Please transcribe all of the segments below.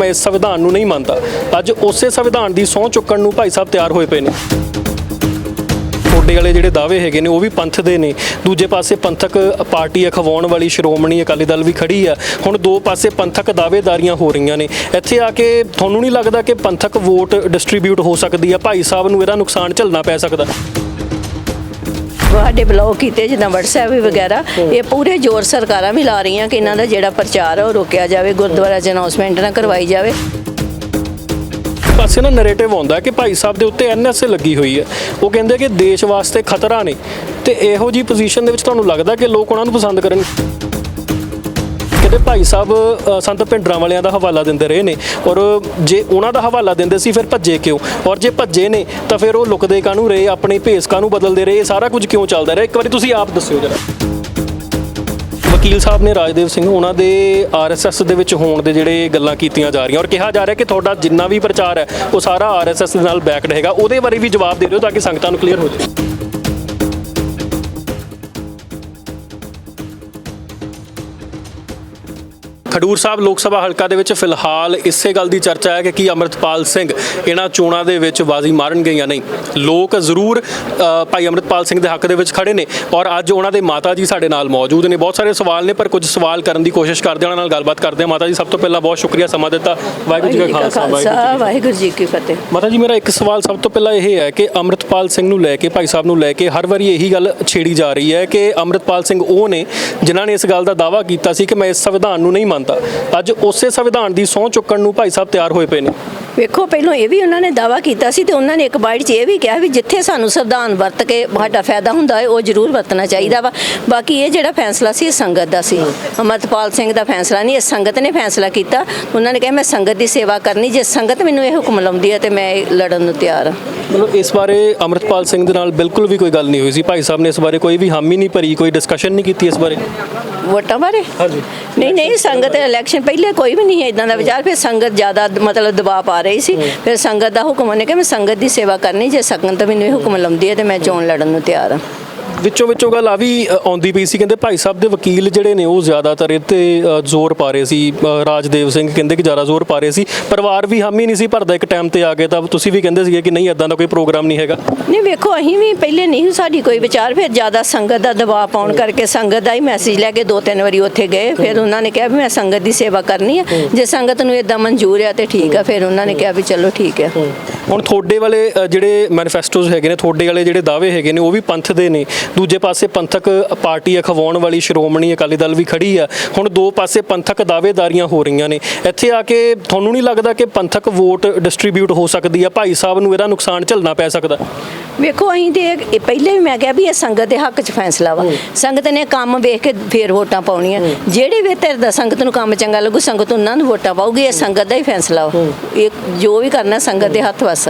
ਮੈਂ ਇਸ ਸੰਵਿਧਾਨ ਨੂੰ ਨਹੀਂ ਮੰਨਦਾ। ਅੱਜ ਉਸੇ ਸੰਵਿਧਾਨ ਦੀ ਸਹੁੰ ਚੁੱਕਣ ਨੂੰ ਭਾਈ ਸਾਹਿਬ ਤਿਆਰ ਹੋਏ ਪਏ ਨੇ। ਤੁਹਾਡੇ ਵਾਲੇ ਜਿਹੜੇ ਦਾਅਵੇ ਹੈਗੇ ਨੇ, ਉਹ ਵੀ ਪੰਥ ਦੇ ਨੇ। ਦੂਜੇ ਪਾਸੇ ਪੰਥਕ ਪਾਰਟੀ ਅਖਵਾਉਣ ਵਾਲੀ ਸ਼੍ਰੋਮਣੀ ਅਕਾਲੀ ਦਲ ਵੀ ਖੜੀ ਆ। ਹੁਣ ਦੋ ਪਾਸੇ ਪੰਥਕ ਦਾਅਵੇਦਾਰੀਆਂ ਹੋ ਰਹੀਆਂ ਨੇ। ਇੱਥੇ ਆ ਕੇ ਤੁਹਾਨੂੰ ਨਹੀਂ ਲੱਗਦਾ ਕਿ ਪੰਥਕ ਵੋਟ ਡਿਸਟ੍ਰੀਬਿਊਟ ਹੋ ਸਕਦੀ ਆ? ਭਾਈ ਸਾਹਿਬ ਨੂੰ ਇਹਦਾ ਨੁਕਸਾਨ ਝੱਲਣਾ ਪੈ ਸਕਦਾ। ਸਾਡੇ ਬਲੌਕ ਕੀਤੇ ਜਿੱਦਾਂ WhatsApp ਵੀ ਵਗੈਰਾ ਇਹ ਪੂਰੇ ਜ਼ੋਰ ਸਰਕਾਰਾਂ ਵੀ ਲਾ ਰਹੀਆਂ ਕਿ ਇਹਨਾਂ ਦਾ ਜਿਹੜਾ ਪ੍ਰਚਾਰ ਹੈ ਉਹ ਰੋਕਿਆ ਜਾਵੇ ਗੁਰਦੁਆਰਾ 'ਚ ਅਨਾਉਂਸਮੈਂਟ ਨਾ ਕਰਵਾਈ ਜਾਵੇ। ਪਾਸੇ ਨਾ ਨੈਰੇਟਿਵ ਆਉਂਦਾ ਕਿ ਭਾਈ ਸਾਹਿਬ ਦੇ ਉੱਤੇ ਐਨਐਸਏ ਲੱਗੀ ਹੋਈ ਹੈ। ਉਹ ਕਹਿੰਦੇ ਕਿ ਦੇਸ਼ ਵਾਸਤੇ ਖਤਰਾ ਨੇ। ਤੇ ਇਹੋ ਜੀ ਪੋਜੀਸ਼ਨ ਦੇ ਵਿੱਚ ਤੁਹਾਨੂੰ ਲੱਗਦਾ ਕਿ ਲੋਕ ਉਹਨਾਂ ਨੂੰ ਪਸੰਦ ਕਰਨਗੇ? ਕਹਿੰਦੇ ਭਾਈ ਸਾਹਿਬ ਅ, ਸੰਤ ਭਿੰਡਰਾਂ ਵਾਲਿਆਂ ਦਾ ਹਵਾਲਾ ਦਿੰਦੇ ਰਹੇ ਨੇ ਔਰ ਜੇ ਉਹਨਾਂ ਦਾ ਹਵਾਲਾ ਦਿੰਦੇ ਸੀ ਫਿਰ ਭੱਜੇ ਕਿਉਂ? ਔਰ ਜੇ ਭੱਜੇ ਨੇ ਤਾਂ ਫਿਰ ਉਹ ਲੁਕਦੇ ਕਾਹਨੂੰ ਰਹੇ? ਆਪਣੇ ਭੇਸ ਕਾਹਨੂੰ ਬਦਲਦੇ ਰਹੇ? ਇਹ ਸਾਰਾ ਕੁਝ ਕਿਉਂ ਚੱਲਦਾ ਰਿਹਾ? ਇੱਕ ਵਾਰੀ ਤੁਸੀਂ ਆਪ ਦੱਸਿਓ ਜਰਾ। ਵਕੀਲ ਸਾਹਿਬ ਨੇ ਰਾਜਦੇਵ ਸਿੰਘ ਉਹਨਾਂ ਦੇ ਆਰਐਸਐਸ ਦੇ ਵਿੱਚ ਹੋਣ ਦੇ ਜਿਹੜੇ ਗੱਲਾਂ ਕੀਤੀਆਂ ਜਾ ਰਹੀਆਂ ਔਰ ਕਿਹਾ ਜਾ ਰਿਹਾ ਕਿ ਤੁਹਾਡਾ ਜਿੰਨਾ ਵੀ ਪ੍ਰਚਾਰ ਹੈ ਉਹ ਸਾਰਾ ਆਰਐਸਐਸ ਦੇ ਨਾਲ ਬੈਕਡ ਹੈਗਾ। ਉਹਦੇ ਬਾਰੇ ਵੀ ਜਵਾਬ ਦੇ ਦਿਓ ਤਾਂ ਕਿ ਸੰਗਤਾਂ ਨੂੰ ਕਲੀਅਰ ਹੋ ਜਾਵੇ ਖਡੂਰ ਸਾਹਿਬ ਲੋਕ ਸਭਾ ਹਲਕਾ ਦੇ ਵਿੱਚ ਫਿਲਹਾਲ ਇਸੇ ਗੱਲ ਦੀ ਚਰਚਾ ਹੈ ਕਿ ਕੀ ਅਮਰਤਪਾਲ ਸਿੰਘ ਇਹਨਾਂ ਚੋਣਾਂ ਦੇ ਵਿੱਚ ਬਾਜ਼ੀ ਮਾਰਨਗੇ ਜਾਂ ਨਹੀਂ। ਲੋਕ ਜ਼ਰੂਰ ਭਾਈ ਅਮਰਤਪਾਲ ਸਿੰਘ ਦੇ ਹੱਕ ਦੇ ਵਿੱਚ ਖੜੇ ਨੇ ਔਰ ਅੱਜ ਉਹਨਾਂ ਦੇ ਮਾਤਾ ਜੀ ਸਾਡੇ ਨਾਲ ਮੌਜੂਦ ਨੇ। ਬਹੁਤ ਸਾਰੇ ਸਵਾਲ ਨੇ ਪਰ ਕੁਝ ਸਵਾਲ ਕਰਨ ਦੀ ਕੋਸ਼ਿਸ਼ ਕਰਦੇ ਹਾਂ ਉਹਨਾਂ ਨਾਲ ਗੱਲਬਾਤ ਕਰਦੇ ਹਾਂ। ਮਾਤਾ ਜੀ ਸਭ ਤੋਂ ਪਹਿਲਾਂ ਬਹੁਤ ਸ਼ੁਕਰੀਆ ਸਮਾਂ ਦਿੱਤਾ। ਵਾਹਿਗੁਰੂ ਜੀ ਕਾ ਖਾਲਸਾ ਵਾਹਿਗੁਰੂ ਜੀ ਕੀ ਖਾਲਸਾ ਵਾਹਿਗੁਰੂ ਜੀ ਕੀ ਫਤਿਹ। ਮਾਤਾ ਜੀ ਮੇਰਾ ਇੱਕ ਸਵਾਲ ਸਭ ਤੋਂ ਪਹਿਲਾਂ ਇਹ ਹੈ ਕਿ ਅੰਮ੍ਰਿਤਪਾਲ ਸਿੰਘ ਨੂੰ ਲੈ ਕੇ ਭਾਈ ਸਾਹਿਬ ਨੂੰ ਲੈ ਕੇ ਹਰ ਵਾਰੀ ਇਹੀ ਗੱਲ ਛੇੜੀ ਜਾ ਰਹੀ ਹੈ ਕਿ ਅੰਮ੍ਰਿਤਪਾਲ ਸਿੰਘ ਉਹ ਨੇ ਜਿਨ੍ਹਾਂ ਨੇ ਇਸ ਗੱਲ ਦਾ ਦਾਅਵਾ ਕੀਤਾ ਸੀ ਕਿ ਮੈਂ ਇਸ ਸੰਵਿਧਾਨ ਨੂੰ ਨਹੀਂ ਮੰਨਦਾ। ਅੱਜ ਉਸੇ ਸੰਵਿਧਾਨ ਦੀ ਸਹੁੰ ਚੁੱਕਣ ਨੂੰ ਭਾਈ ਸਾਹਿਬ ਤਿਆਰ ਹੋਏ ਪਏ ਨੇ। ਵੇਖੋ ਪਹਿਲਾਂ ਇਹ ਵੀ ਉਹਨਾਂ ਨੇ ਦਾਵਾ ਕੀਤਾ ਸੀ ਤੇ ਉਹਨਾਂ ਨੇ ਇੱਕ ਬਾਈਟ 'ਚ ਇਹ ਵੀ ਕਿਹਾ ਵੀ ਜਿੱਥੇ ਸਾਨੂੰ ਸੰਵਿਧਾਨ ਵਰਤ ਕੇ ਸਾਡਾ ਫਾਇਦਾ ਹੁੰਦਾ ਹੈ ਉਹ ਜ਼ਰੂਰ ਵਰਤਣਾ ਚਾਹੀਦਾ ਵਾ। ਬਾਕੀ ਇਹ ਜਿਹੜਾ ਫੈਸਲਾ ਸੀ ਇਹ ਸੰਗਤ ਦਾ ਸੀ। ਅਮਰਤਪਾਲ ਸਿੰਘ ਦਾ ਫੈਸਲਾ ਨਹੀਂ ਇਹ ਸੰਗਤ ਨੇ ਫੈਸਲਾ ਕੀਤਾ। ਉਹਨਾਂ ਨੇ ਕਿਹਾ ਮੈਂ ਸੰਗਤ ਦੀ ਸੇਵਾ ਕਰਨੀ ਜੇ ਸੰਗਤ ਮੈਨੂੰ ਇਹ ਹੁਕਮ ਲਾਉਂਦੀ ਹੈ ਤੇ ਮੈਂ ਲੜਨ ਨੂੰ ਤਿਆਰ ਹਾਂ। ਮਤਲਬ ਇਸ ਬਾਰੇ ਅੰਮ੍ਰਿਤਪਾਲ ਸਿੰਘ ਦੇ ਨਾਲ ਬਿਲਕੁਲ ਵੀ ਕੋਈ ਗੱਲ ਨਹੀਂ ਹੋਈ ਸੀ। ਭਾਈ ਸਾਹਿਬ ਨੇ ਇਸ ਬਾਰੇ ਕੋਈ ਵੀ ਹਾਮੀ ਨਹੀਂ ਭਰੀ ਕੋਈ ਡਿਸਕਸ਼ਨ ਨਹੀਂ ਕੀਤੀ ਇਸ ਬਾਰੇ? ਵੋਟਾਂ ਬਾਰੇ? ਹਾਂਜੀ। ਨਹੀਂ ਨਹੀਂ ਸੰਗਤ ਇਲੈਕਸ਼ਨ ਪਹਿਲੇ ਕੋਈ ਵੀ ਨਹੀਂ ਇਦਾਂ ਦਾ ਵਿਚਾਰ। ਫਿਰ ਸੰਗਤ ਜ਼ਿਆਦਾ ਮਤਲਬ ਦਬਾਅ ਪਾ ਰਹੀ ਸੀ। ਫਿਰ ਸੰਗਤ ਦਾ ਹੁਕਮ ਉਹਨੇ ਕਿ ਮੈਂ ਸੰਗਤ ਦੀ ਸੇਵਾ ਕਰਨੀ ਜੇ ਸੰਗਤ ਮੈਨੂੰ ਇਹ ਹੁਕਮ ਲਾਉਂਦੀ ਹੈ ਤੇ ਮੈਂ ਚੋਣ ਲੜਨ ਨੂੰ ਤਿਆਰ ਹਾਂ। ਵਿੱਚੋਂ ਵਿੱਚੋਂ ਗੱਲ ਆ ਵੀ ਆਉਂਦੀ ਪਈ ਸੀ। ਕਹਿੰਦੇ ਭਾਈ ਸਾਹਿਬ ਦੇ ਵਕੀਲ ਜਿਹੜੇ ਨੇ ਉਹ ਜ਼ਿਆਦਾਤਰ ਇਹ ਤੇ ਜ਼ੋਰ ਪਾ ਰਹੇ ਸੀ। ਰਾਜਦੇਵ ਸਿੰਘ ਕਹਿੰਦੇ ਕਿ ਜ਼ਿਆਦਾ ਜ਼ੋਰ ਪਾ ਰਹੇ ਸੀ। ਪਰਿਵਾਰ ਵੀ ਹਾਮੀ ਨਹੀਂ ਸੀ ਭਰਦਾ ਇੱਕ ਟਾਈਮ ਤੇ ਆ ਕੇ ਤਾਂ ਤੁਸੀਂ ਵੀ ਕਹਿੰਦੇ ਸੀਗੇ ਕਿ ਨਹੀਂ ਇਦਾਂ ਦਾ ਕੋਈ ਪ੍ਰੋਗਰਾਮ ਨਹੀਂ ਹੈਗਾ। ਨਹੀਂ ਵੇਖੋ ਅਸੀਂ ਵੀ ਪਹਿਲੇ ਨਹੀਂ ਸਾਡੀ ਕੋਈ ਵਿਚਾਰ। ਫਿਰ ਜ਼ਿਆਦਾ ਸੰਗਤ ਦਾ ਦਬਾਅ ਪਾਉਣ ਕਰਕੇ ਸੰਗਤ ਦਾ ਹੀ ਮੈਸੇਜ ਲੈ ਕੇ ਦੋ ਤਿੰਨ ਵਾਰੀ ਉੱਥੇ ਗਏ। ਫਿਰ ਉਹਨਾਂ ਨੇ ਕਿਹਾ ਵੀ ਮੈਂ ਸੰਗਤ ਦੀ ਸੇਵਾ ਕਰਨੀ ਹੈ। ਜੇ ਸੰਗਤ ਨੂੰ ਇਦਾਂ ਮਨਜ਼ੂਰ ਹੈ ਤੇ ਠੀਕ ਹੈ ਫਿਰ ਉਹਨਾਂ ਨੇ ਕਿਹਾ ਵੀ ਚਲੋ ਠੀਕ ਹੈ। ਹੁਣ ਤੁਹਾਡੇ ਵਾਲੇ ਜਿਹੜੇ ਮੈਨੀਫੈਸਟੋਜ਼ ਹੈਗੇ ਨੇ ਤੁਹਾਡੇ ਵਾਲੇ ਜਿਹੜੇ ਦਾਅਵੇ ਹੈਗੇ ਨੇ ਉਹ ਵੀ ਪੰਥ ਦੇ ਨੇ। ਦੂਜੇ ਪਾਸੇ ਪੰਥਕ ਪਾਰਟੀ ਅਖਵਾਉਣ ਵਾਲੀ ਸ਼੍ਰੋਮਣੀ ਅਕਾਲੀ ਦਲ ਵੀ ਖੜੀ ਆ ਹੁਣ ਦੋ ਪਾਸੇ ਪੰਥਕ ਦਾਅਵੇਦਾਰੀਆਂ ਹੋ ਰਹੀਆਂ ਨੇ। ਇੱਥੇ ਆ ਕੇ ਤੁਹਾਨੂੰ ਨਹੀਂ ਲੱਗਦਾ ਕਿ ਪੰਥਕ ਵੋਟ ਡਿਸਟ੍ਰੀਬਿਊਟ ਹੋ ਸਕਦੀ ਆ ਭਾਈ ਸਾਹਿਬ ਨੂੰ ਇਹਦਾ ਨੁਕਸਾਨ ਝੱਲਣਾ ਪੈ ਸਕਦਾ। ਵੇਖੋ ਅਸੀਂ ਤੇ ਇਹ- ਪਹਿਲੇ ਵੀ ਮੈਂ ਕਿਹਾ ਵੀ ਇਹ ਸੰਗਤ ਦੇ ਹੱਕ 'ਚ ਫੈਸਲਾ ਵਾ। ਸੰਗਤ ਨੇ ਕੰਮ ਵੇਖ ਕੇ ਫੇਰ ਵੋਟਾਂ ਪਾਉਣੀਆਂ। ਜਿਹੜੇ ਵੀ ਤੇਰੇ ਦਾ ਸੰਗਤ ਨੂੰ ਕੰਮ ਚੰਗਾ ਲੱਗੂ ਸੰਗਤ ਉਹਨਾਂ ਨੂੰ ਵੋਟਾਂ ਪਾਊਗੀ। ਇਹ ਸੰਗਤ ਦਾ ਹੀ ਫੈਸਲਾ ਵਾ। ਇਹ ਜੋ ਵੀ ਕਰਨਾ ਸੰਗਤ ਦੇ ਹੱਥ ਵਸ।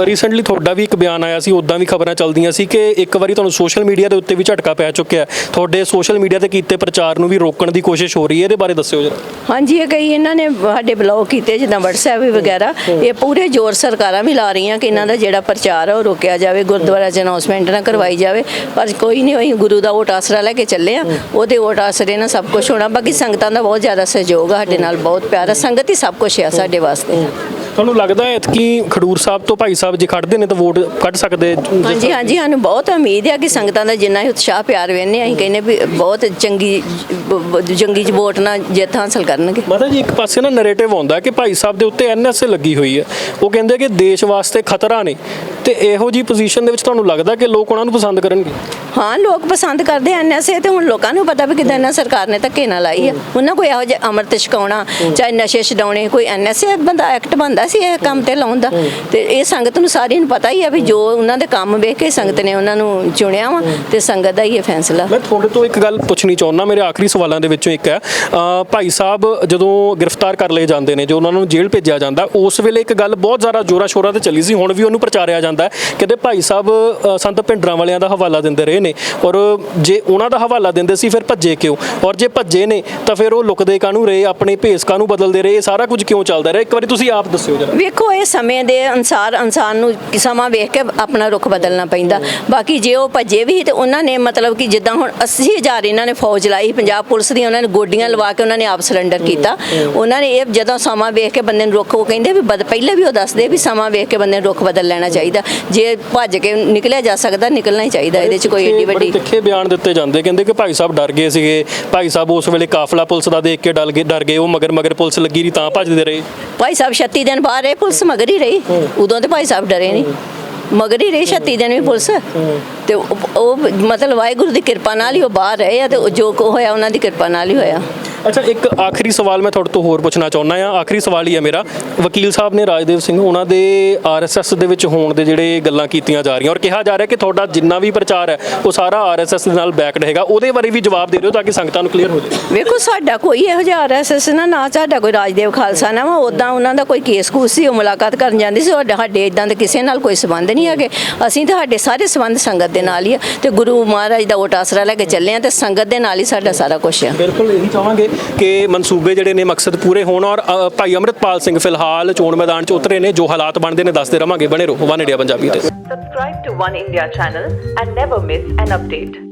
ਰੀਸੈਂਟਲੀ ਤੁਹਾਡਾ ਵੀ ਇੱਕ ਬਿਆਨ ਆਇਆ ਸੀ ਉਦਾਂ ਵੀ ਖਬਰਾਂ ਚੱਲਦੀਆਂ ਸੀ ਕਿ ਇੱਕ ਵਾਰੀ ਤੁਹਾਨੂੰ ਸੋਸ਼ਲ ਮੀਡੀਆ ਦੇ ਉੱਤੇ ਵੀ ਝਟਕਾ ਪੈ ਚੁੱਕਿਆ ਹੈ। ਤੁਹਾਡੇ ਸੋਸ਼ਲ ਮੀਡੀਆ ਤੇ ਕੀਤੇ ਪ੍ਰਚਾਰ ਨੂੰ ਵੀ ਰੋਕਣ ਦੀ ਕੋਸ਼ਿਸ਼ ਹੋ ਰਹੀ ਹੈ ਇਹਦੇ ਬਾਰੇ ਦੱਸਿਓ ਜਰਾ। ਹਾਂਜੀ ਇਹ ਕਈ ਇਹਨਾਂ ਨੇ ਸਾਡੇ ਬਲੌਕ ਕੀਤੇ ਜਿੱਦਾਂ WhatsApp ਵੀ ਵਗੈਰਾ ਇਹ ਪੂਰੇ ਜ਼ੋਰ ਸਰਕਾਰਾਂ ਵੀ ਲਾ ਰਹੀਆਂ ਕਿ ਇਹਨਾਂ ਦਾ ਜਿਹੜਾ ਪ੍ਰਚਾਰ ਹੈ ਉਹ ਰੋਕਿਆ ਜਾਵੇ ਗੁਰਦੁਆਰਾ 'ਚ ਅਨਾਉਂਸਮੈਂਟ ਨਾ ਕਰਵਾਈ ਜਾਵੇ। ਪਰ ਕੋਈ ਨਹੀਂ ਹੋਈ ਗੁਰੂ ਦਾ ਓਟ ਆਸਰਾ ਲੈ ਕੇ ਚੱਲੇ ਆ ਉਹਦੇ ਓਟ ਆਸਰੇ ਨਾਲ ਸਭ ਕੁਝ ਹੋਣਾ। ਬਾਕੀ ਸੰਗਤਾਂ ਦਾ ਬਹੁਤ ਜ਼ਿਆਦਾ ਸਹਿਯੋਗ ਆ ਸਾਡੇ ਨਾਲ ਬਹੁਤ ਪਿਆਰਾ। ਸੰਗਤ ਹੀ ਸਭ ਕੁਝ ਆ ਸਾਡੇ ਵਾਸਤੇ। ਤੁਹਾਨੂੰ ਲੱਗਦਾ ਹੈ ਕਿ ਖਡੂਰ ਸਾਹਿਬ ਤੋਂ ਭਾਈ ਸਾਹਿਬ ਜੇ ਖੜਦੇ ਨੇ ਤਾਂ ਵੋਟ ਕੱਢ ਸਕਦੇ ਹਾਂਜੀ ਹਾਂਜੀ ਸਾਨੂੰ ਬਹੁਤ ਉਮੀਦ ਹੈ ਕਿ ਸੰਗਤਾਂ ਦਾ ਜਿੰਨਾ ਹੀ ਉਤਸ਼ਾਹ ਪਿਆਰ ਵੇਨੇ ਅਸੀਂ ਕਹਿੰਦੇ ਵੀ ਬਹੁਤ ਚੰਗੀ ਜੰਗੀ ਚ ਵੋਟ ਨਾਲ ਜਿੱਤ ਹਾਸਲ ਕਰਨਗੇ। ਮਾਤਾ ਜੀ ਇੱਕ ਪਾਸੇ ਨਾ ਨੈਰੇਟਿਵ ਆਉਂਦਾ ਕਿ ਭਾਈ ਸਾਹਿਬ ਦੇ ਉੱਤੇ ਐਨਐਸਏ ਲੱਗੀ ਹੋਈ ਹੈ। ਉਹ ਕਹਿੰਦੇ ਕਿ ਦੇਸ਼ ਵਾਸਤੇ ਖਤਰਾ ਨੇ। ਤੇ ਇਹੋ ਜੀ ਪੋਜੀਸ਼ਨ ਦੇ ਵਿੱਚ ਤੁਹਾਨੂੰ ਲੱਗਦਾ ਕਿ ਲੋਕ ਉਹਨਾਂ ਨੂੰ ਪਸੰਦ ਕਰਨਗੇ? ਹਾਂ ਲੋਕ ਪਸੰਦ ਕਰਦੇ ਐ ਐਨਐਸਏ ਤੇ ਹੁਣ ਲੋਕਾਂ ਨੂੰ ਪਤਾ ਵੀ ਕਿਦਾਂ ਇਹਨਾਂ ਸਰਕਾਰ ਨੇ ਧੱਕੇ ਨਾਲ ਲਾਈ ਆ। ਉਹਨਾਂ ਕੋਈ ਇਹੋ ਜਿਹਾ ਅਮਰਤ ਛਕਾਉਣਾ ਚਾਹੇ ਨਸ਼ੇ ਛਡਾਉਣੇ ਕੋਈ ਐਨਐਸਏ ਬੰਦਾ ਐਕਟ ਬੰਦਾ ਸੀ ਇਹ ਕੰਮ ਤੇ ਲਾਉਣ ਦਾ। ਤੇ ਇਹ ਸੰਗਤ ਨੂੰ ਸਾਰਿਆਂ ਨੂੰ ਪਤਾ ਹੀ ਆ ਵੀ ਜੋ ਉਹਨਾਂ ਦੇ ਕੰਮ ਵੇਖ ਕੇ ਸੰਗਤ ਨੇ ਉਹਨਾਂ ਨੂੰ ਚੁਣਿਆ ਵਾ ਤੇ ਸੰਗਤ ਦਾ ਹੀ ਇਹ ਫੈਸਲਾ। ਮੈਂ ਤੁਹਾਡੇ ਤੋਂ ਇੱਕ ਗੱਲ ਪੁੱਛਣੀ ਚਾਹੁੰਦਾ ਮੇਰੇ ਆਖਰੀ ਸਵਾਲਾਂ ਦੇ ਵਿੱਚੋਂ ਇੱਕ ਹੈ। ਭਾਈ ਸਾਹਿਬ ਜਦੋਂ ਗ੍ਰਿਫਤਾਰ ਕਰ ਲਏ ਜਾਂਦੇ ਨੇ ਜੋ ਉਹਨਾਂ ਨੂੰ ਜੇਲ੍ਹ ਭੇਜਿਆ ਜਾਂਦਾ ਉਸ ਵੇਲੇ ਇੱਕ ਗੱਲ ਬਹੁਤ ਜ਼ਿਆਦਾ ਜ਼ੋਰਾਂ ਸ਼ੋਰਾਂ ਤੇ ਚੱਲੀ ਸੀ ਹੁਣ ਵੀ ਉਹਨੂੰ ਪ੍ਰਚਾਰਿਆ ਜਾਂਦਾ ਹੈ। ਕਹਿੰਦੇ ਭਾਈ ਸਾਹਿਬ ਸੰਤ ਭਿੰਡਰਾਂ ਵਾਲਿਆਂ ਦਾ ਹਵਾਲਾ ਦਿੰਦੇ ਰਹੇ ਨੇ। ਔਰ ਜੇ ਉਹਨਾਂ ਦਾ ਹਵਾਲਾ ਦਿੰਦੇ ਸੀ, ਫਿਰ ਭੱਜੇ ਕਿਉਂ? ਔਰ ਜੇ ਭੱਜੇ ਨੇ, ਤਾਂ ਫਿਰ ਉਹ ਲੁਕਦੇ ਕਾਹਨੂੰ ਰਹੇ? ਆਪਣੇ ਭੇਸ ਕਾਹਨੂੰ ਬਦਲਦੇ ਰਹੇ? ਇਹ ਸਾਰਾ ਕੁਝ ਕਿਉਂ ਚੱਲਦਾ ਰਿਹਾ? ਇੱਕ ਵਾਰੀ ਤੁਸੀਂ ਆਪ ਦੱਸਿਓ ਜਰਾ। ਵੇਖੋ, ਇਹ ਸਮੇਂ ਦੇ ਅਨਸਾਰ ਇਨਸਾਨ ਨੂੰ ਸਮਾਂ ਵੇਖ ਕੇ ਆਪਣਾ ਰੁਖ ਬਦਲਣਾ ਪੈਂਦਾ। ਬਾਕੀ ਜੇ ਉਹ ਭੱਜੇ ਵੀ ਤੇ ਉਹਨਾਂ ਨੇ ਮਤਲਬ ਕਿ ਜਿੱਦਾਂ ਹੁਣ 80000 ਇਹਨਾਂ ਨੇ ਫੌਜ ਲਾਈ ਪੰਜਾਬ ਪੁਲਿਸ ਦੀ ਉਹਨਾਂ ਨੇ ਗੋਡੀਆਂ ਲਵਾ ਕੇ ਉਹਨਾਂ ਨੇ ਆਪ ਸਰੈਂਡਰ ਕੀਤਾ। ਉਹਨਾਂ ਨੇ ਇਹ ਜਦੋਂ ਸਮਾਂ ਵੇਖ ਕੇ ਬੰਦੇ ਨੂੰ ਰੁਖ, ਉਹ ਕਹਿੰਦੇ ਵੀ ਬਦ, ਪਹਿਲੇ ਵੀ ਉਹ ਦੱਸਦੇ ਵੀ ਸਮਾਂ ਵੇਖ ਕੇ ਬੰਦੇ ਨੂੰ ਰੁਖ ਬਦਲ ਲੈਣਾ ਚਾਹੀਦਾ। ਜੇ ਭੱਜ ਕੇ ਨਿਕਲਿਆ ਜਾ ਸਕਦਾ ਨਿਕਲਣਾ ਹੀ ਚਾਹੀਦਾ ਇਹਦੇ 'ਚ ਕੋਈ ਏਡੀ ਬੜੇ ਵੱਡੀ ਤਿੱਖੇ ਬਿਆਨ ਦਿੱਤੇ ਜਾਂਦੇ। ਕਹਿੰਦੇ ਕਿ ਭਾਈ ਸਾਹਿਬ ਡਰ ਗਏ ਸੀਗੇ। ਭਾਈ ਸਾਹਿਬ ਉਸ ਵੇਲੇ ਕਾਫਲਾ ਪੁਲਿਸ ਦਾ ਦੇਖ ਕੇ ਡਰ ਗਏ ਡਰ ਗਏ। ਉਹ ਮਗਰ ਮਗਰ ਪੁਲਿਸ ਲੱਗੀ ਰਹੀ ਤਾਂ ਭੱਜਦੇ ਰਹੇ। ਭਾਈ ਸਾਹਿਬ 36 ਦਿਨ ਬਾਹਰ ਰਹੇ ਪੁਲਿਸ ਮਗਰ ਹੀ ਰਹੀ। ਉਦੋਂ ਤੇ ਭਾਈ ਸਾਹਿਬ ਡਰੇ ਨਹੀਂ ਮਗਰ ਹੀ ਰਹੀ 36 ਦਿਨ ਵੀ ਪੁਲਿਸ। ਤੇ ਉਹ ਉਹ ਮਤਲਬ ਵਾਹਿਗੁਰੂ ਦੀ ਕਿਰਪਾ ਨਾਲ ਹੀ ਉਹ ਬਾਹਰ ਰਹੇ ਆ ਤੇ ਉਹ ਜੋ ਕੁ ਹੋਇਆ ਉਹਨਾਂ ਦੀ ਕਿਰਪਾ ਨਾਲ ਹੀ ਹੋਇਆ। ਅੱਛਾ ਇੱਕ ਆਖਰੀ ਸਵਾਲ ਮੈਂ ਤੁਹਾਡੇ ਤੋਂ ਹੋਰ ਪੁੱਛਣਾ ਚਾਹੁੰਦਾ ਆ ਆਖਰੀ ਸਵਾਲ ਹੀ ਹੈ ਮੇਰਾ। ਵਕੀਲ ਸਾਹਿਬ ਨੇ ਰਾਜਦੇਵ ਸਿੰਘ ਉਹਨਾਂ ਦੇ ਆਰਐਸਐਸ ਦੇ ਵਿੱਚ ਹੋਣ ਦੇ ਜਿਹੜੇ ਗੱਲਾਂ ਕੀਤੀਆਂ ਜਾ ਰਹੀਆਂ। ਔਰ ਕਿਹਾ ਜਾ ਰਿਹਾ ਕਿ ਤੁਹਾਡਾ ਜਿੰਨਾ ਵੀ ਪ੍ਰਚਾਰ ਹੈ ਉਹ ਸਾਰਾ ਆਰਐਸਐਸ ਦੇ ਨਾਲ ਬੈਕਡ ਹੈਗਾ। ਉਹਦੇ ਬਾਰੇ ਵੀ ਜਵਾਬ ਦੇ ਦਿਓ ਤਾਂ ਕਿ ਸੰਗਤਾਂ ਨੂੰ ਕਲੀਅਰ ਹੋ ਜਾਵੇ ਵੇਖੋ ਸਾਡਾ ਕੋਈ ਇਹੋ ਜਿਹਾ ਆਰਐਸਐਸ ਨਾ ਨਾ ਸਾਡਾ ਕੋਈ ਰਾਜਦੇਵ ਖਾਲਸਾ ਨਾ ਉਦਾਂ ਉਹਨਾਂ ਦਾ ਕੋਈ ਕੇਸ ਕੂਸ ਸੀ ਉਹ ਮੁਲਾਕਾਤ ਕਰਨ ਜਾਂਦੀ ਸੀ। ਸਾਡੇ ਸਾਡੇ ਇਦਾਂ ਦੇ ਕਿਸੇ ਨਾਲ ਕੋਈ ਸਬੰਧ ਨਹੀਂ ਹੈਗੇ। ਅਸੀਂ ਤਾਂ ਸਾਡੇ ਸਾਰੇ ਸਬੰਧ ਸੰਗਤ ਦੇ ਨਾਲ ਹੀ ਆ। ਤੇ ਗੁਰੂ ਮਹਾਰਾਜ ਦਾ ਓਟ ਆਸਰਾ ਲੈ ਕੇ ਚੱਲੇ ਆ ਤੇ ਸੰਗਤ ਦੇ ਨਾਲ ਹੀ ਸਾਡਾ ਸਾਰਾ ਕੁਝ ਆ। ਬਿਲਕੁਲ ਇਹੀ ਚਾਹਾਂਗੇ ਕਿ ਮਨਸੂਬੇ ਜਿਹੜੇ ਨੇ ਮਕਸਦ ਪੂਰੇ ਹੋਣ ਔਰ ਭਾਈ ਅੰਮ੍ਰਿਤਪਾਲ ਸਿੰਘ ਫਿਲਹਾਲ ਚੋਣ ਮੈਦਾਨ 'ਚ ਉਤਰੇ ਨੇ, ਜੋ ਹਾਲਾਤ ਬਣਦੇ ਨੇ, ਦੱਸਦੇ ਰਵਾਂਗੇ ਬਣੇ ਰਹੋ, ਵਨ ਇੰਡੀਆ ਪੰਜਾਬੀ ਤੇ Subscribe to One India channel and never miss an update.